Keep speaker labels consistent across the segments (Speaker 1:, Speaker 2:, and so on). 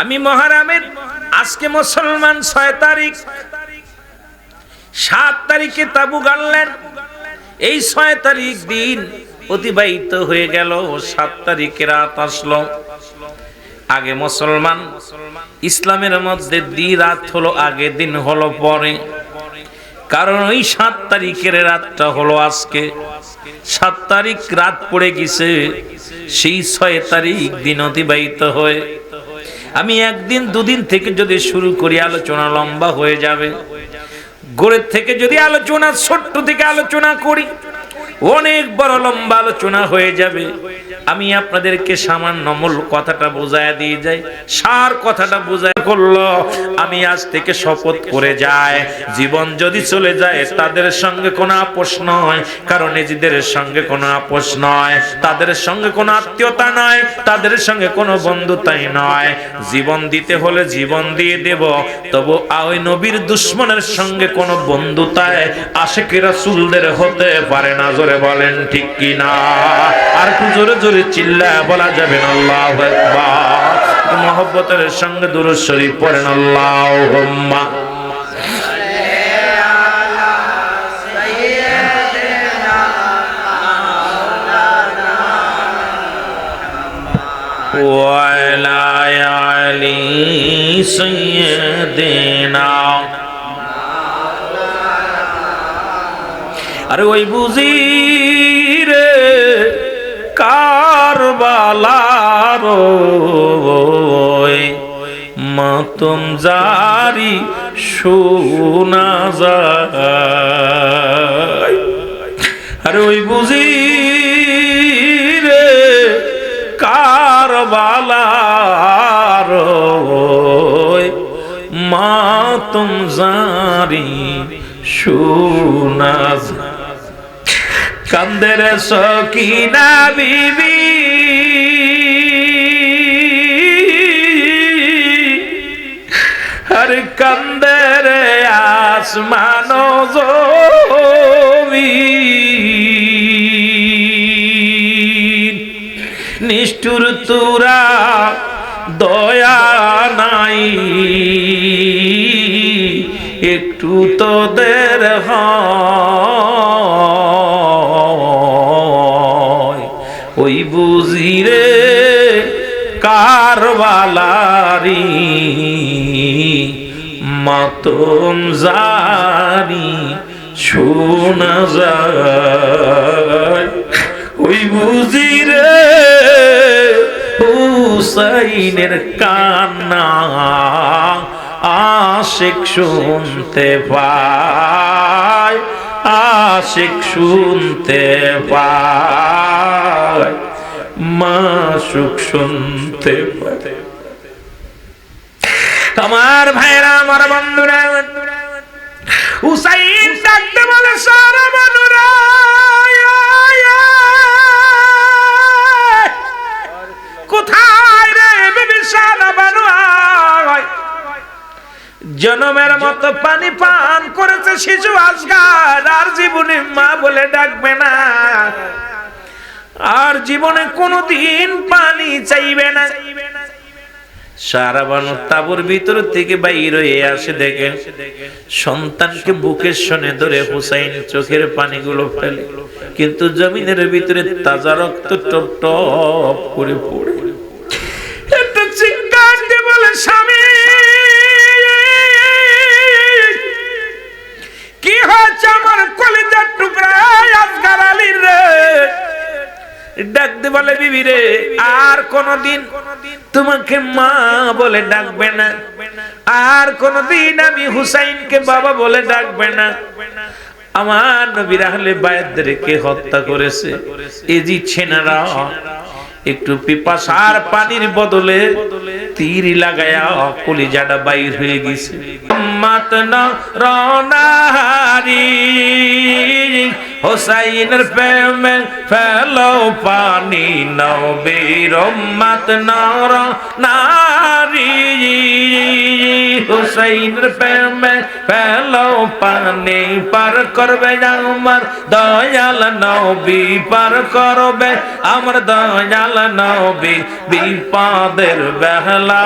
Speaker 1: আমি মহারামের, আজকে মুসলমান ছয় তারিখ। সাত তারিখে তাবু গাড়লেন। এই ছয় তারিখ দিন অতিবাহিত হয়ে গেল, সাত তারিখে রাত আসলো। আগে মুসলমান, ইসলামের মধ্যে দি রাত হলো, আগে দিন হলো, পরে। কারণ ওই সাত তারিখের রাতটা হলো আজকে। সাত তারিখ রাত পড়ে গেছে, সেই ছয় তারিখ দিন অতিবাহিত হয়ে আমি একদিন, দুদিন থেকে যদি শুরু করি, আলোচনা লম্বা হয়ে যাবে। গোড়ের থেকে যদি আলোচনা, ছোট্ট থেকে আলোচনা করি অনেক বড় লম্বা আলোচনা হয়ে যাবে। আমি আপনাদেরকে সামান্য মূল কথাটা বোঝায় দিয়ে যাই। সার কথাটা বোঝায় করল, আমি আজ থেকে শপথ করে যাই। জীবন যদি চলে যায়, তাদের সঙ্গে কোনো আপোষ নয়। কারণ নিজেদের সঙ্গে কোনো আপোষ নয়, তাদের সঙ্গে কোনো আত্মীয়তা নয়, তাদের সঙ্গে কোনো বন্ধুতাই নয়। জীবন দিতে হলে জীবন দিয়ে দেব, তবু ওই নবীর দুশ্মনের সঙ্গে কোনো বন্ধুতায় আশেকে রাসূলদের হতে পারে না। বলেন ঠিক কি না আর একটু জোরে জোরে চিল্লা বলা যাবে না আল্লাহু আকবার মহব্বতের সঙ্গে দুরূদ শরীফ পড়েন আল্লাহুম্মা وعلى آل سيدنا আরে ওই বুঝি রে কারবালার মাতম জারি শোনা যায়। আরে ওই বুঝি রে কারবালার মাতম জারি শোনা যায়। কান্দের সকিনা বিবি। হর কান্দের আসমান নিষ্ঠুর তুরা দয়া নাই। একটু তোদের হয়। কারবালারি মাতম জারি শোনা যায়। ওই বুঝিরে হুসাইনের কান্না আশেক শুনতে পায়, আশেক শুনতে পায়। মাসুক শুনতে পায় আমার ভাইরা, আমার বন্ধুরা, হুসাইন ডাকতে বলে, সারা মানুরা কোথায় রে বিবিসারা বানুয়ায় জনমের মতো পানি পান করেছে শিশু আজগার, আর জীবনে মা বলে ডাকবে না। জীবনে কোনোদিন পানি চাইবে না। সারা ভিতর থেকে দেখে সন্তানকে ধরে চোখের পানিগুলো ফেলে, কিন্তু জমিনের ভিতরে তাজা রক্ত টপ টপ করে পড়ে। ডাকতে বলে বিবি রে, আর কোনদিন তোমাকে মা বলে ডাকবে না। আর কোনদিন আমি হুসাইনকে বাবা বলে ডাকবে না। আমার নবীর আহলে বায়াতদেরকে হত্যা করেছে। এজি ছেনারা একটু পিপাসার পানির বদলে তীর লাগায়া কলিজাটা বাইর হয়ে গেছে। মাত রনাহারি হোসাইনের প্রেমে ফেলো পানি নবীর মাত নর নারী হুসাইনের প্রেমে পেল পানি। পার করবে আমার দয়াল নবী, পার করবে আমার দয়াল নবী, বিপদের বেহলা।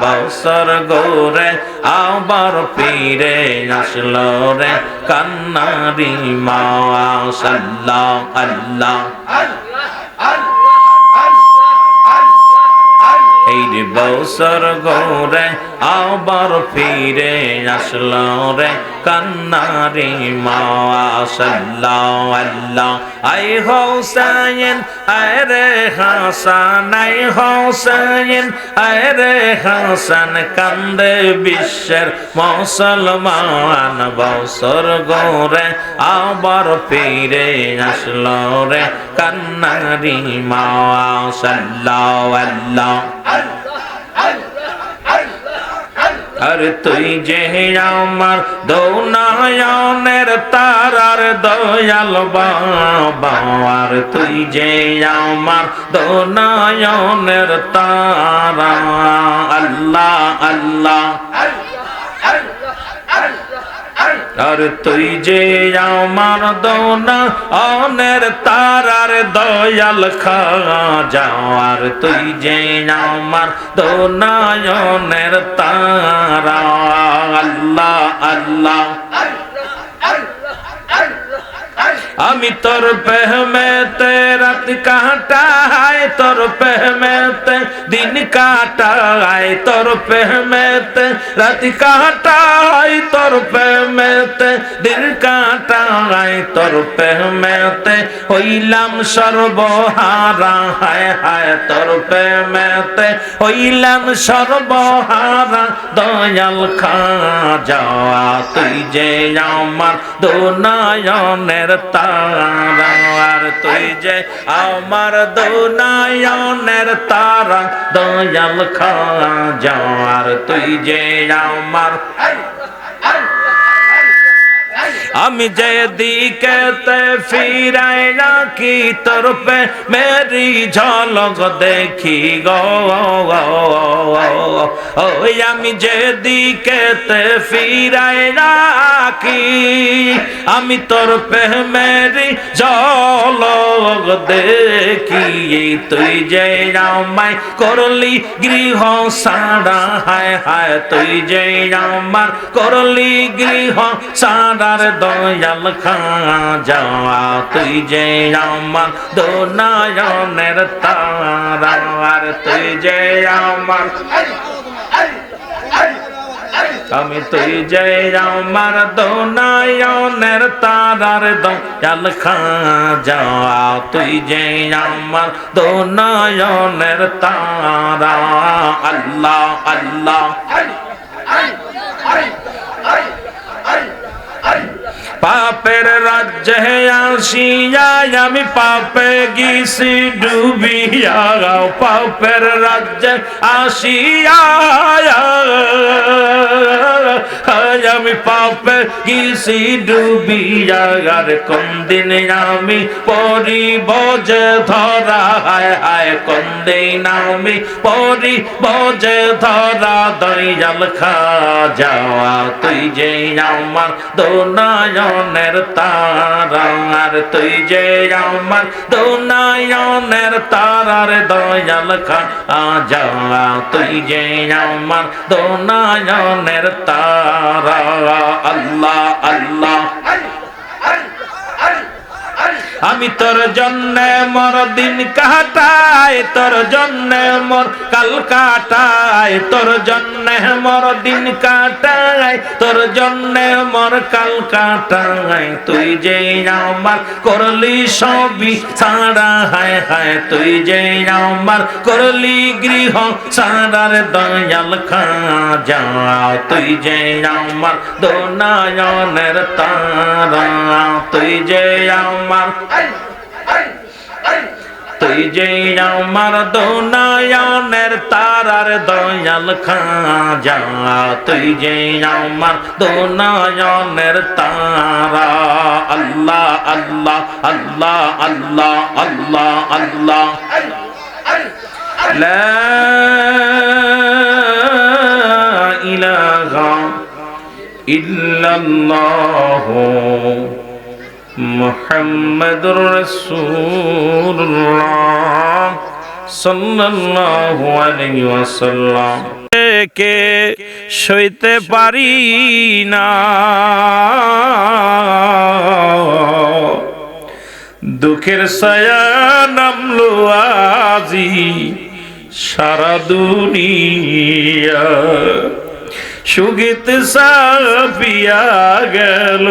Speaker 1: বছর গৌরে, আবার ফিরে আসলো রে কান্নারি মা। সাল্লাহ আল্লাহ। আল্লাহ রে বছর গোরে আবার ফিরে আসলো রে। কান্নারি মা সাল্লাহ আল্লাহ। আই হোসেন আয় রে হাসান, আই হোসেন আয় রে হাসান, কান্দে বিশ্বের মুসলমান বছর গোরে আবার ফিরে আসলো রে। কান্নারি মা সাল্লাহ আল্লাহ। আর তুই যে আমার দৌনায়নের তারার দয়াল বাবা আর তুই যে আমার দৌনায়নের তারা আল্লাহ আল্লাহ আর তুই যে আমার দৌনা, অনের তারার দয়াল খা যাওয়ার তুই যে আমার দোনায়নের তারা। আল্লাহ আল্লাহ। আমি তোর পেহমেতে রাত কাটাই, তোর পেহমেতে দিন কাটাই, তোর পেহমেতে রাত কাটাই, তোর পেহমেতে দিন কাটাই, তোর পেহমেতে হইলাম সর্বহারা, হায় হায়, তোর পেহমেতে হইলাম সর্বহারা, দয়াল খা যাওয়া তুই যে আমার দোনায়নের তারা আর তুই যে আমার দোনায়নের তারা দয়াল খা যাওয়ার তুই যে আমার আমি যে দিকে তে ফিরাই রাখি তোর পে মেরি ঝলক দেখি গো ওই আমি যে দিকে তে ফিরাই রাখি আমি তোর পে মেরি ঝলক দেখি তুই যে আমায় করলি গৃহ সাড়া হায় হায় তুই যে আমার করলি গৃহ সাড়ার দয়াল যাওয়া তুই যে আমার দোনায়নের তারা আর তুই যে আমার আমি তুই যে আমার দোনায়নের তারার দয়াল যাওয়া তুই যে আমার দোনায়নের তারা আল্লাহ আল্লাহ পাপের রাজ্যে আসিয়া আমি পাপে গিয়েছি ডুবিয়া পাপের রাজ্যে আসিয়া আমি পাপে গিয়েছি ডুবিয়া আর কোন দিন আমি পরিব যে ধরা? হায় হায়, কোন দিন আমি পরিব যে ধরা? দয়াল খা যাওয়া তুই যে আমার দোনায়নের তারার তুই যে আমার দুনায়নের তারার দয়াল খা যাওয়া তুই যে আমার দুনায়নের তারা। আল্লাহ আল্লাহ। আমি তোর জন্য মর দিন কাটাই তোর জন্য মর কাল কাটাই তোর জন্য মর দিন কাটাই তোর জন্য মর কাল কাটাই তুই যে আমার করলি সবই সারা হায় হায়, তুই যে আমার করলি গৃহ সারার দয়াল খা যা তুই যে আমার দোনায়নের তারা। তুই যে আমার তুই যে আমার দোনায়নের তারার দয়াল খা যা তুই যে আমার দোনায়নের তারা। আল্লাহ আল্লাহ আল্লাহ আল্লাহ আল্লাহ আল্লাহ। লা ইল্লাল্লাহ মুহাম্মাদুর রাসূলুল্লাহ সাল্লাল্লাহু আলাইহি ওয়াসাল্লাম। কে সইতে পারি না। দুঃখের ছায়া নামলো আজি সারা দুনিয়া। সুগীত সাপিয়া গেল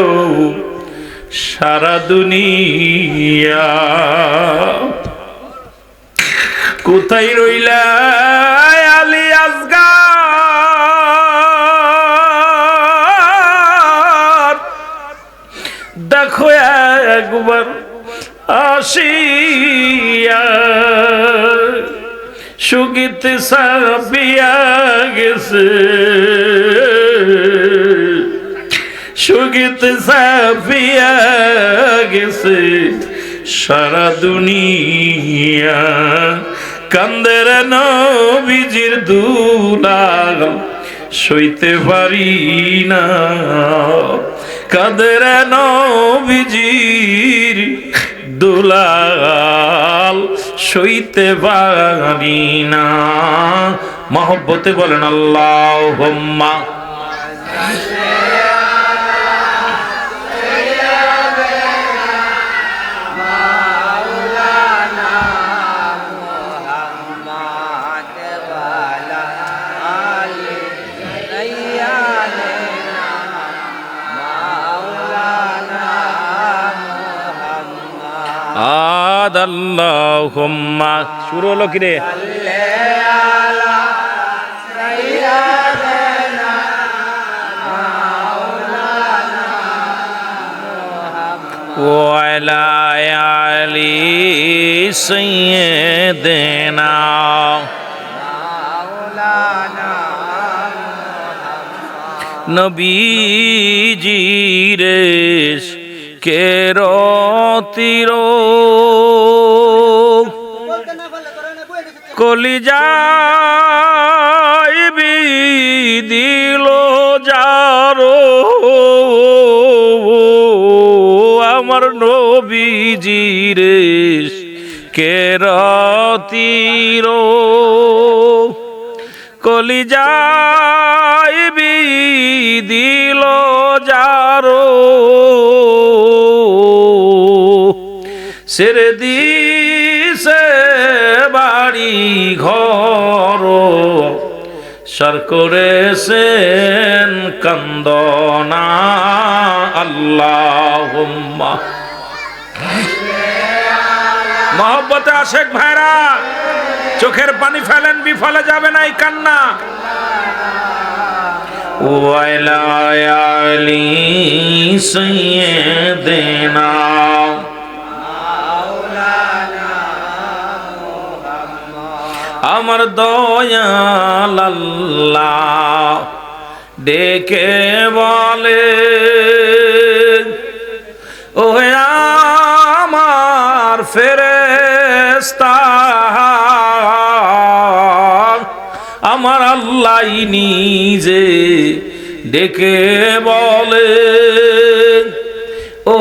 Speaker 1: সারা দুনিয়া। কোথায় রইলা আলী আসগার দেখো একবার আসিয়া সুগীত সাপিয়া গেছে। সুগীত সাপিয়া গেছে সারা দুনিয়া। কান্দের নবীজির দুলাল, সইতে পারি না। কাদের নবীজির দুলাল, সইতে পারি না। মহব্বতে বলেন আল্লাহ হোম্মা আদ আল্লাহ হোম্মা শুরু হলো কিরে وعلى آل سيدنا নবীজির কেরতির কলিজাইবি দিল যারো। আমার নবীজির কেরতির কলিজাইবি দিল যারো। সেরে দিছে বাড়ি ঘর। সর করেছেন কন্দনা আল্লাহ মহব্বতে আশেক ভাইরা, চোখের পানি ফেলেন, বিফলে যাবে না এই কান্না। ওয়াইলা আলী সাইয়্যিদিনা আমার দয়াল আল্লাহ ডেকে বলে ও আমার ফেরেস্তা আল্লাহ নিজে ডেকে বলে ও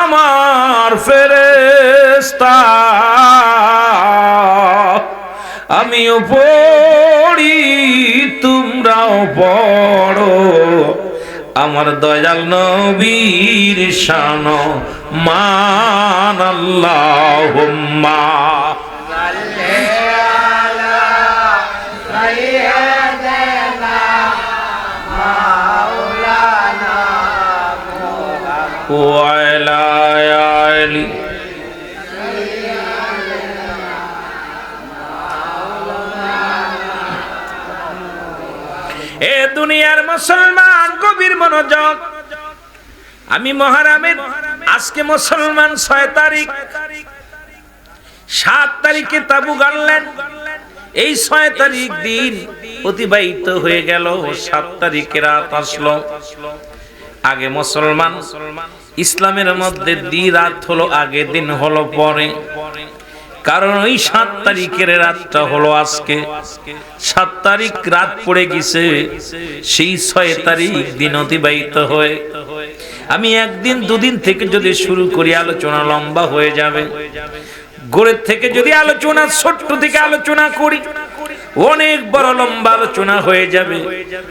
Speaker 1: আমার ফেরেস্তা আমিও পড়ি, তোমরাও পড়ো। আমার দয়াল নবীর শান, মান আল্লাহ وعلى آله এ দুনিয়ার মুসলমান কবির মনোযোগ আমি মহারামের আজকে মুসলমান ছয় তারিখ সাত তারিখে তাবু গানলেন এই ছয় তারিখ দিন অতিবাহিত হয়ে গেল সাত তারিখে রাত আসলো আগে মুসলমান ইসলামের মধ্যে দি রাত হলো আগে দিন, হলো পরে। কারণ ওই সাত তারিখের রাতটা হলো আজকে। সাত তারিখ রাত পড়ে গেছে, সেই ছয় তারিখ দিন অতিবাহিত হয়ে। আমি একদিন, দুদিন থেকে যদি শুরু করি, আলোচনা লম্বা হয়ে যাবে। গোড়ের থেকে যদি আলোচনা, ছোট্ট থেকে আলোচনা করি অনেক বড় লম্বা আলোচনা হয়ে যাবে।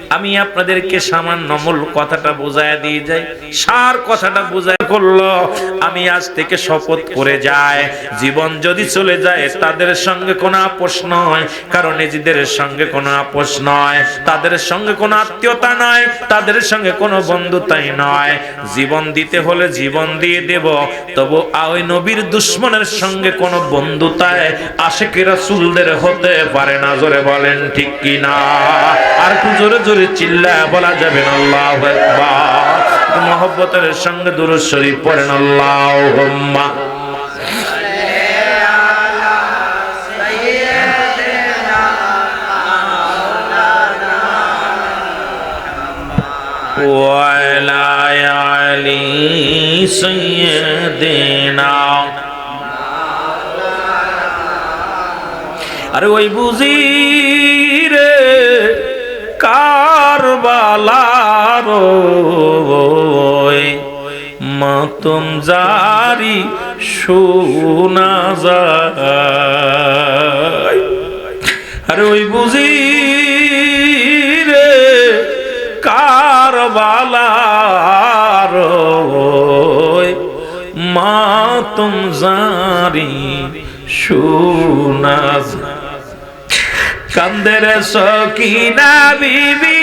Speaker 1: আমি আপনাদেরকে সামান্য মূল কথাটা বোঝায় দিয়ে যাই। সার কথাটা বোঝায় করল। আমি আজ থেকে শপথ করে যাই। জীবন যদি চলে যায়, তাদের সঙ্গে কোনো আপোষ নয়। কারণ নিজেদের সঙ্গে কোনো আপোষ নয়। তাদের সঙ্গে কোনো আত্মীয়তা নয়। তাদের সঙ্গে কোনো বন্ধুতাই নয়। জীবন দিতে হলে জীবন দিয়ে দেব। তবু ওই নবীর দুশ্মনের সঙ্গে কোনো বন্ধুতায় আশেকেরা সুলদের হতে পারে না। জোরে বলেন, ঠিক কি না আর একটু জোরে জোরে চিল্লা বলা যাবে না। আল্লাহ মহব্বতের সঙ্গে দুরুদ শরীফ পড়েন আল্লাহ وعلى آل سيدنا আরে ওই বুঝি রে কারবালার মাতম জারি শোনা যায়। আরে ওই বুঝি রে কারবালার মাতম জারি শোনা যায়। কান্দের সকিনা বিবি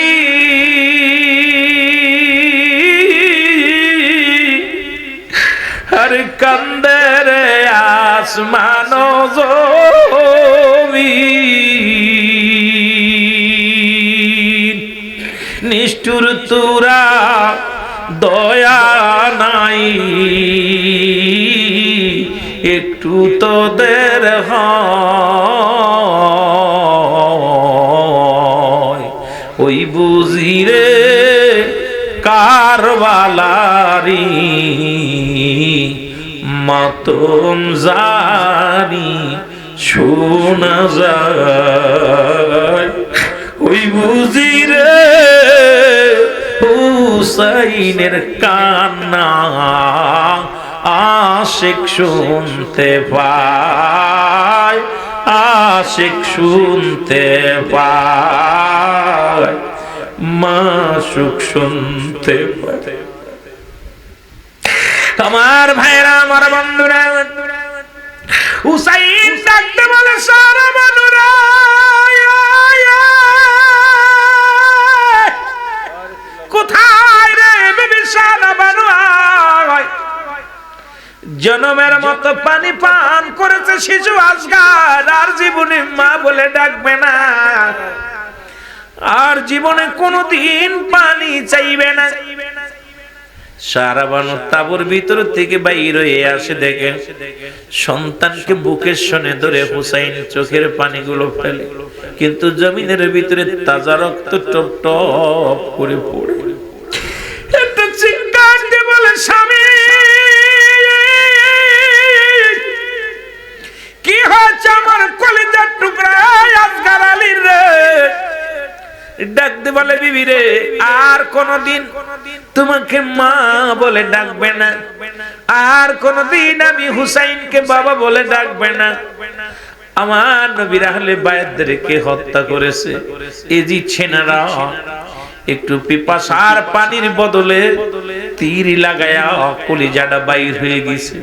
Speaker 1: হর কান্দের আসমান নিষ্ঠুর তুরা দয়া নাই। একটু তোদের ওই বুঝিরে কারবালারি মাতম জারি শোনা যায়। ওই বুঝিরে হুসাইনের কান্না আশেক শুনতে পায়, আশেক শুনতে পায়, মাসুক শুনতে পায়। আমার ভাইরা আমার বন্ধুরা, হুসাইন ডাকতে বলে, সারা মানুরা কোথায় রে বিবিসানা বানুয়ায় জনমের মতো পানি পান করেছে শিশু আজগার, আর জীবনে মা বলে ডাকবে না। আর জীবনে কোনোদিন পানি চাইবে না সারা বানর তাবুর ভিতর থেকে বাইর হয়ে আসে দেখে। সন্তানকে বুকের সনে ধরে হুসাইন চোখের পানিগুলো ফেলে, কিন্তু জমিনের ভিতরে তাজা রক্ত টপ টপ করে পড়ে। ডাকতে বলে বিবি রে, আর কোনদিন তোমাকে মা বলে ডাকবে না। আর কোনদিন আমি হুসাইনকে বাবা বলে ডাকবে না। আমার নবীর আহলে বায়াতদেরকে হত্যা করেছে। এজি ছেনারা, একটু পিপাসার পানির বদলে তীর লাগায়া কলিজাটা বাইর হয়ে গেছে।